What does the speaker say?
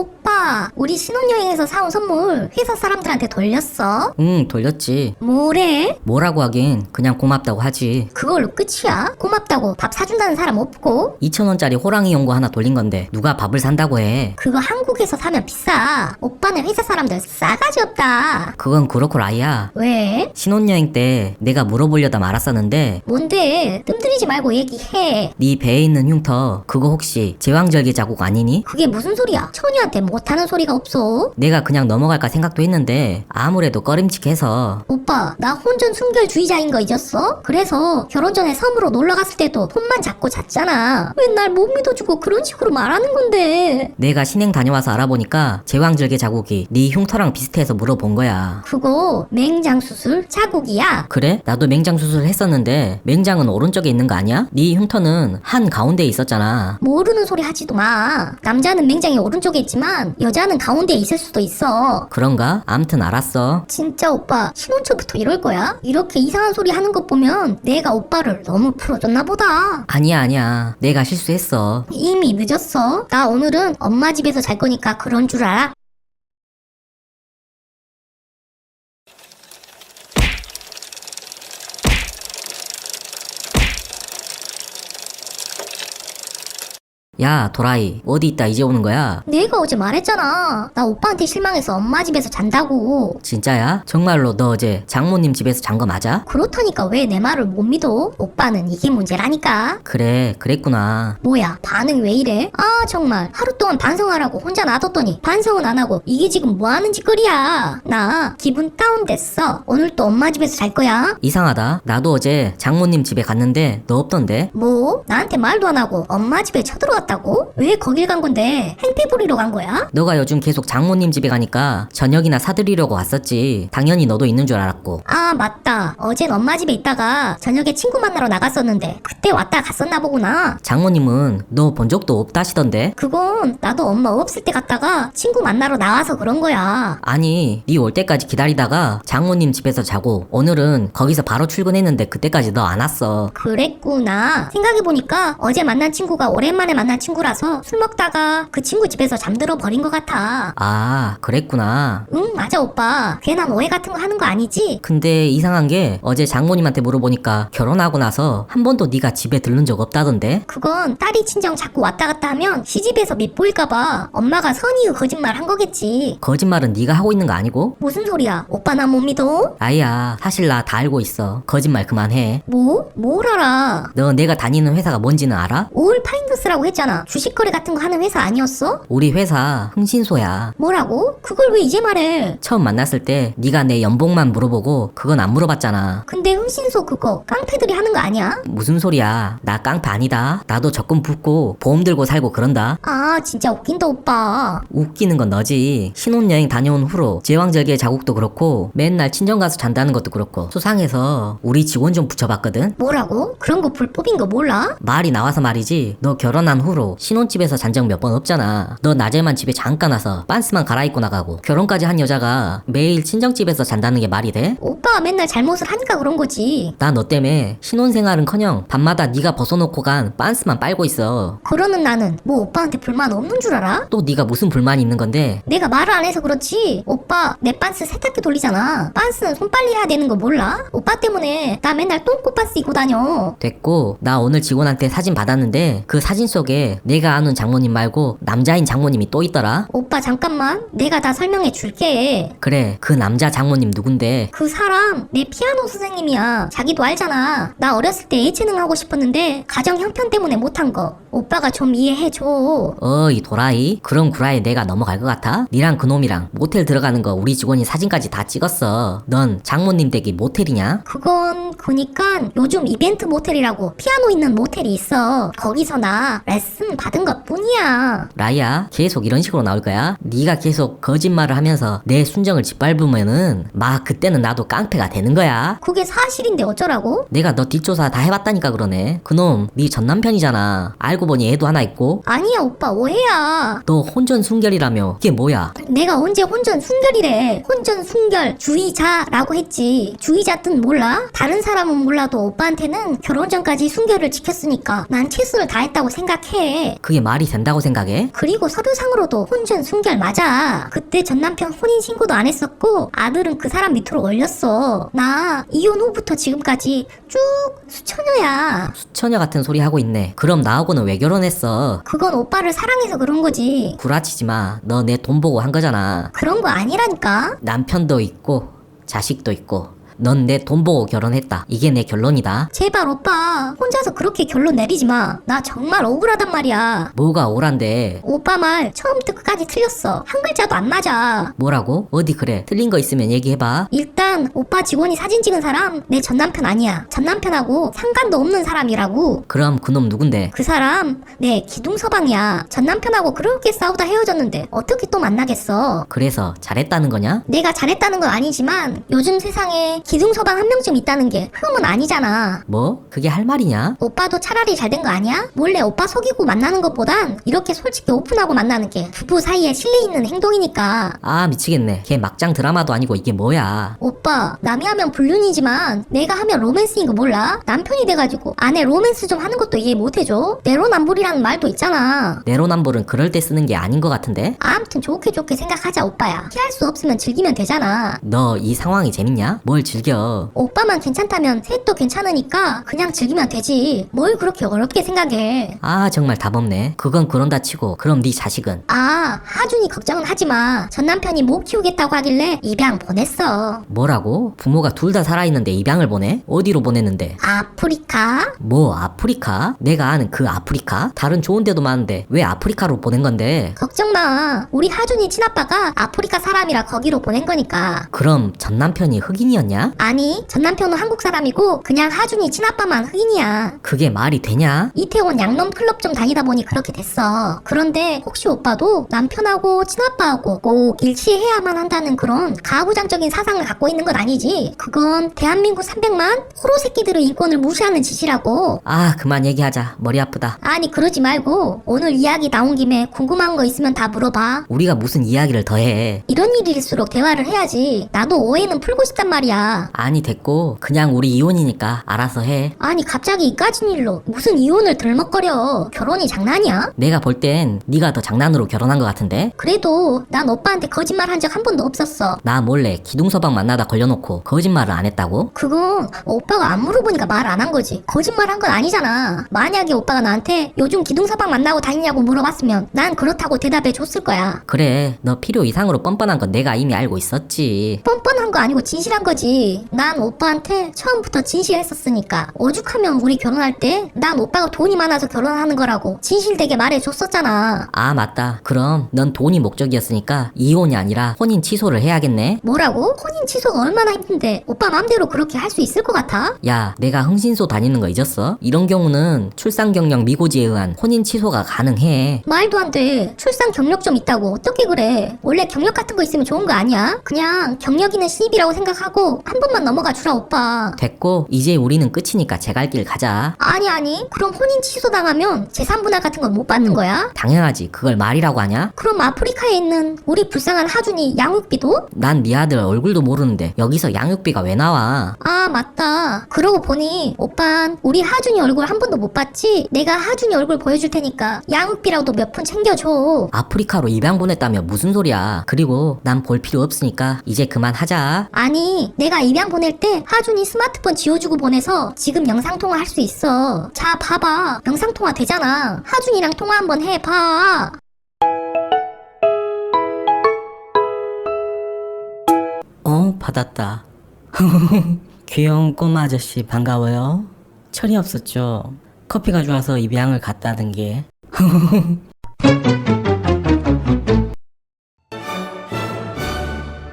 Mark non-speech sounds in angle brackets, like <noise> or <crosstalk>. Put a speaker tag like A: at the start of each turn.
A: 오빠, 우리 신혼여행에서 사온 선물 회사 사람들한테 돌렸어?
B: 응, 돌렸지.
A: 뭐래?
B: 뭐라고 하긴 그냥 고맙다고 하지.
A: 그걸로 끝이야? 고맙다고 밥 사준다는 사람 없고?
B: 2,000원짜리 호랑이 연고 하나 돌린 건데 누가 밥을 산다고 해.
A: 그거 한국에서 사면 비싸. 오빠는 회사 사람들 싸가지 없다.
B: 그건 그렇고 라이야.
A: 왜?
B: 신혼여행 때 내가 물어보려다 말았었는데
A: 뭔데? 뜸들이지 말고 얘기해.
B: 네 배에 있는 흉터 그거 혹시 제왕절개 자국 아니니?
A: 그게 무슨 소리야? 처녀한테 못하는 소리가 없어.
B: 내가 그냥 넘어갈까 생각도 했는데 아무래도 꺼림칙해서
A: 오빠, 나 혼전 순결주의자인 거 잊었어? 그래서 결혼 전에 섬으로 놀러 갔을 때도 손만 잡고 잤잖아. 왜 날 못 믿어주고 그런 식으로 말하는 건데?
B: 내가 신행 다녀와서 알아보니까 제왕절개 자국이 네 흉터랑 비슷해서 물어본 거야.
A: 그거 맹장 수술 자국이야.
B: 그래? 나도 맹장 수술을 했었는데 맹장은 오른쪽에 있는 거 아니야? 네 흉터는 한 가운데에 있었잖아.
A: 모르는 소리 하지도 마. 남자는 맹장이 오른쪽에 있지 만 여자는 가운데에 있을 수도 있어.
B: 그런가? 암튼 알았어.
A: 진짜 오빠 신혼 초부터 이럴 거야? 이렇게 이상한 소리 하는 것 보면 내가 오빠를 너무 풀어줬나 보다.
B: 아니야 아니야. 내가 실수했어.
A: 이미 늦었어. 나 오늘은 엄마 집에서 잘 거니까 그런 줄 알아.
B: 야 도라이 어디 있다 이제 오는 거야?
A: 내가 어제 말했잖아. 나 오빠한테 실망해서 엄마 집에서 잔다고.
B: 진짜야? 정말로 너 어제 장모님 집에서 잔 거 맞아?
A: 그렇다니까 왜 내 말을 못 믿어? 오빠는 이게 문제라니까.
B: 그래 그랬구나.
A: 뭐야 반응 왜 이래? 아 정말 하루 동안 반성하라고 혼자 놔뒀더니 반성은 안 하고 이게 지금 뭐 하는 짓거리야 나 기분 다운됐어 오늘 또 엄마 집에서 잘 거야
B: 이상하다. 나도 어제 장모님 집에 갔는데 너 없던데?
A: 뭐? 나한테 말도 안 하고 엄마 집에 쳐들어왔 다고? 왜 거길 간 건데? 행패 부리러 간 거야?
B: 너가 요즘 계속 장모님 집에 가니까 저녁이나 사드리려고 왔었지. 당연히 너도 있는 줄 알았고.
A: 아 맞다 어젠 엄마 집에 있다가 저녁에 친구 만나러 나갔었는데 그때 왔다 갔었나 보구나
B: 장모님은 너 본 적도 없다 하시던데?
A: 그건 나도 엄마 없을 때 갔다가 친구 만나러 나와서 그런 거야
B: 아니, 네올 때까지 기다리다가 장모님 집에서 자고 오늘은 거기서 바로 출근했는데 그때까지 너 안 왔어.
A: 그랬구나. 생각해보니까 어제 만난 친구가 오랜만에 만난 친구라서 술 먹다가 그 친구 집에서 잠들어 버린 것 같아.
B: 아, 그랬구나.
A: 응, 맞아, 오빠. 괜한 오해 같은 거 하는 거 아니지?
B: 근데 이상한 게 어제 장모님한테 물어보니까 결혼하고 나서 한 번도 네가 집에 들른 적 없다던데?
A: 그건 딸이 친정 자꾸 왔다 갔다 하면 시집에서 밉보일까봐 엄마가 선의의 거짓말 한 거겠지.
B: 거짓말은 네가 하고 있는 거 아니고?
A: 무슨 소리야? 오빠 나 못 믿어?
B: 아이야, 사실 나 다 알고 있어. 거짓말 그만해.
A: 뭐? 뭘 알아?
B: 너 내가 다니는 회사가 뭔지는 알아?
A: 올 파인더스라고 했잖아. 주식거래 같은 거 하는 회사 아니었어?
B: 우리 회사 흥신소야.
A: 뭐라고? 그걸 왜 이제 말해?
B: 처음 만났을 때 네가 내 연봉만 물어보고 그건 안 물어봤잖아.
A: 근데 흥신소 그거 깡패들이 하는 거 아니야?
B: 무슨 소리야? 나 깡패 아니다. 나도 적금 붓고 보험 들고 살고 그런다.
A: 아 진짜 웃긴다 오빠
B: 웃기는 건 너지. 신혼여행 다녀온 후로 제왕절개 자국도 그렇고 맨날 친정 가서 잔다는 것도 그렇고 수상해서 우리 직원 좀 붙여봤거든.
A: 뭐라고? 그런 거 불법인 거 몰라?
B: 말이 나와서 말이지. 너 결혼한 후로 신혼집에서 잔 적 몇 번 없잖아. 너 낮에만 집에 잠깐 와서 빤스만 갈아입고 나가고 결혼까지 한 여자가 매일 친정집에서 잔다는 게 말이 돼?
A: 오빠가 맨날 잘못을 하니까 그런 거지
B: 나너 때문에 신혼생활은커녕 밤마다 네가 벗어놓고 간 빤스만 빨고 있어.
A: 그러는 나는 뭐 오빠한테 불만 없는 줄 알아?
B: 또 네가 무슨 불만이 있는 건데?
A: 내가 말을 안 해서 그렇지 오빠 내 빤스 세탁기 돌리잖아 빤스는 손빨리 해야 되는 거 몰라? 오빠 때문에 나 맨날 똥꼬 빤스 입고 다녀
B: 됐고 나 오늘 직원한테 사진 받았는데 그 사진 속에 내가 아는 장모님 말고 남자인 장모님이 또 있더라.
A: 오빠 잠깐만 내가 다 설명해 줄게
B: 그래 그 남자 장모님 누군데?
A: 그 사람 내 피아노 선생님이야 자기도 알잖아 나 어렸을 때 예체능 하고 싶었는데 가정 형편 때문에 못한 거 오빠가 좀 이해해줘
B: 어이 도라이 그런 구라에 내가 넘어갈 것 같아? 니랑 그놈이랑 모텔 들어가는 거 우리 직원이 사진까지 다 찍었어. 넌 장모님 댁이 모텔이냐?
A: 그건 그니까 요즘 이벤트 모텔이라고 피아노 있는 모텔이 있어 거기서 나 레슨 받은 것 뿐이야
B: 라이야 계속 이런 식으로 나올 거야? 네가 계속 거짓말을 하면서 내 순정을 짓밟으면은 막 그때는 나도 깡패가 되는 거야.
A: 그게 사실인데 어쩌라고?
B: 내가 너 뒷조사 다 해봤다니까 그러네. 그놈 네 전남편이잖아. 알고 보니 애도 하나 있고.
A: 아니야 오빠 오해야
B: 너 혼전 순결이라며. 이게 뭐야?
A: 내가 언제 혼전 순결이래 혼전 순결 주의자라고 했지 주의자 뜻 몰라? 다른 사람 거라면 몰라도 오빠한테는 결혼 전까지 순결을 지켰으니까 난 최선을 다했다고 생각해.
B: 그게 말이 된다고 생각해?
A: 그리고 서류상으로도 혼전 순결 맞아. 그때 전 남편 혼인 신고도 안 했었고 아들은 그 사람 밑으로 올렸어. 나 이혼 후부터 지금까지 쭉 수처녀야.
B: 수처녀 같은 소리 하고 있네. 그럼 나하고는 왜 결혼했어?
A: 그건 오빠를 사랑해서 그런 거지.
B: 구라치지 마. 너 내 돈 보고 한 거잖아.
A: 그런 거 아니라니까.
B: 남편도 있고 자식도 있고 넌 내 돈 보고 결혼했다. 이게 내 결론이다.
A: 제발 오빠 혼자서 그렇게 결론 내리지 마. 나 정말 억울하단 말이야.
B: 뭐가 오란데?
A: 오빠 말 처음부터 끝까지 틀렸어. 한 글자도 안 맞아.
B: 뭐라고? 어디 그래? 틀린 거 있으면 얘기해봐.
A: 일단 오빠 직원이 사진 찍은 사람 내 전 남편 아니야. 전 남편하고 상관도 없는 사람이라고.
B: 그럼 그놈 누군데?
A: 그 사람 내 기둥 서방이야. 전 남편하고 그렇게 싸우다 헤어졌는데 어떻게 또 만나겠어?
B: 그래서 잘했다는 거냐?
A: 내가 잘했다는 건 아니지만 요즘 세상에 기둥 서방 한 명쯤 있다는 게 흠은 아니잖아.
B: 뭐? 그게 할 말이냐?
A: 오빠도 차라리 잘 된 거 아니야? 몰래 오빠 속이고 만나는 것보단 이렇게 솔직히 오픈하고 만나는 게 부부 사이에 신뢰 있는 행동이니까.
B: 아 미치겠네. 걔 막장 드라마도 아니고 이게 뭐야?
A: 오빠, 남이 하면 불륜이지만 내가 하면 로맨스인 거 몰라? 남편이 돼가지고 아내 로맨스 좀 하는 것도 이해 못해줘? 내로남불이라는 말도 있잖아.
B: 내로남불은 그럴 때 쓰는 게 아닌 것 같은데?
A: 아무튼 좋게 좋게 생각하자 오빠야. 피할 수 없으면 즐기면 되잖아.
B: 너 이 상황이 재밌냐? 뭘 즐 겨?
A: 오빠만 괜찮다면 셋도 괜찮으니까 그냥 즐기면 되지. 뭘 그렇게 어렵게 생각해.
B: 아 정말 답 없네. 그건 그런다 치고 그럼 네 자식은?
A: 아, 하준이 걱정은 하지 마. 전 남편이 못 키우겠다고 하길래 입양 보냈어.
B: 뭐라고? 부모가 둘 다 살아있는데 입양을 보내? 어디로 보냈는데?
A: 아프리카?
B: 뭐 아프리카? 내가 아는 그 아프리카? 다른 좋은 데도 많은데 왜 아프리카로 보낸 건데?
A: 걱정 마. 우리 하준이 친아빠가 아프리카 사람이라 거기로 보낸 거니까.
B: 그럼 전 남편이 흑인이었냐?
A: 아니, 전 남편은 한국 사람이고 그냥 하준이 친아빠만 흑인이야.
B: 그게 말이 되냐?
A: 이태원 양놈 클럽 좀 다니다 보니 그렇게 됐어. 그런데 혹시 오빠도 남편하고 친아빠하고 꼭 일치해야만 한다는 그런 가부장적인 사상을 갖고 있는 건 아니지? 그건 대한민국 300만 호로 새끼들의 인권을 무시하는 짓이라고.
B: 아 그만 얘기하자. 머리 아프다.
A: 아니 그러지 말고 오늘 이야기 나온 김에 궁금한 거 있으면 다 물어봐.
B: 우리가 무슨 이야기를 더 해?
A: 이런 일일수록 대화를 해야지. 나도 오해는 풀고 싶단 말이야.
B: 아니 됐고 그냥 우리 이혼이니까 알아서 해.
A: 아니 갑자기 이까진 일로 무슨 이혼을 들먹거려. 결혼이 장난이야?
B: 내가 볼 땐 네가 더 장난으로 결혼한 것 같은데?
A: 그래도 난 오빠한테 거짓말 한 적 한 번도 없었어.
B: 나 몰래 기둥서방 만나다 걸려놓고 거짓말을 안 했다고?
A: 그건 오빠가 안 물어보니까 말 안 한 거지. 거짓말 한 건 아니잖아. 만약에 오빠가 나한테 요즘 기둥서방 만나고 다니냐고 물어봤으면 난 그렇다고 대답해 줬을 거야.
B: 그래 너 필요 이상으로 뻔뻔한 건 내가 이미 알고 있었지.
A: 뻔뻔한 거 아니고 진실한 거지. 난 오빠한테 처음부터 진실했었으니까. 오죽하면 우리 결혼할 때 난 오빠가 돈이 많아서 결혼하는 거라고 진실되게 말해줬었잖아.
B: 아 맞다. 그럼 넌 돈이 목적이었으니까 이혼이 아니라 혼인 취소를 해야겠네.
A: 뭐라고? 혼인 취소가 얼마나 힘든데 오빠 맘대로 그렇게 할 수 있을 것 같아?
B: 야, 내가 흥신소 다니는 거 잊었어? 이런 경우는 출산 경력 미고지에 의한 혼인 취소가 가능해.
A: 말도 안 돼. 출산 경력 좀 있다고 어떻게 그래? 원래 경력 같은 거 있으면 좋은 거 아니야? 그냥 경력이는 신입이라고 생각하고 한 번만 넘어가 주라 오빠.
B: 됐고 이제 우리는 끝이니까 제 갈 길 가자.
A: 아니 아니. 그럼 혼인 취소 당하면 재산 분할 같은 건 못 받는 거야?
B: 당연하지. 그걸 말이라고 하냐?
A: 그럼 아프리카에 있는 우리 불쌍한 하준이 양육비도?
B: 난 네 아들 얼굴도 모르는데 여기서 양육비가 왜 나와?
A: 아 맞다. 그러고 보니 오빤 우리 하준이 얼굴 한 번도 못 봤지? 내가 하준이 얼굴 보여줄 테니까 양육비라도 몇 푼 챙겨줘.
B: 아프리카로 입양 보냈다며 무슨 소리야? 그리고 난 볼 필요 없으니까 이제 그만하자.
A: 아니 내가 입양 보낼 때 하준이 스마트폰 지워주고 보내서 지금 영상통화 할 수 있어. 자 봐봐. 영상통화 되잖아. 하준이랑 통화 한번 해봐.
B: 어, 받았다. <laughs> 귀여운 꼬마 아저씨 반가워요. 철이 없었죠. 커피 가져와서 입양을 갔다는 게. <laughs>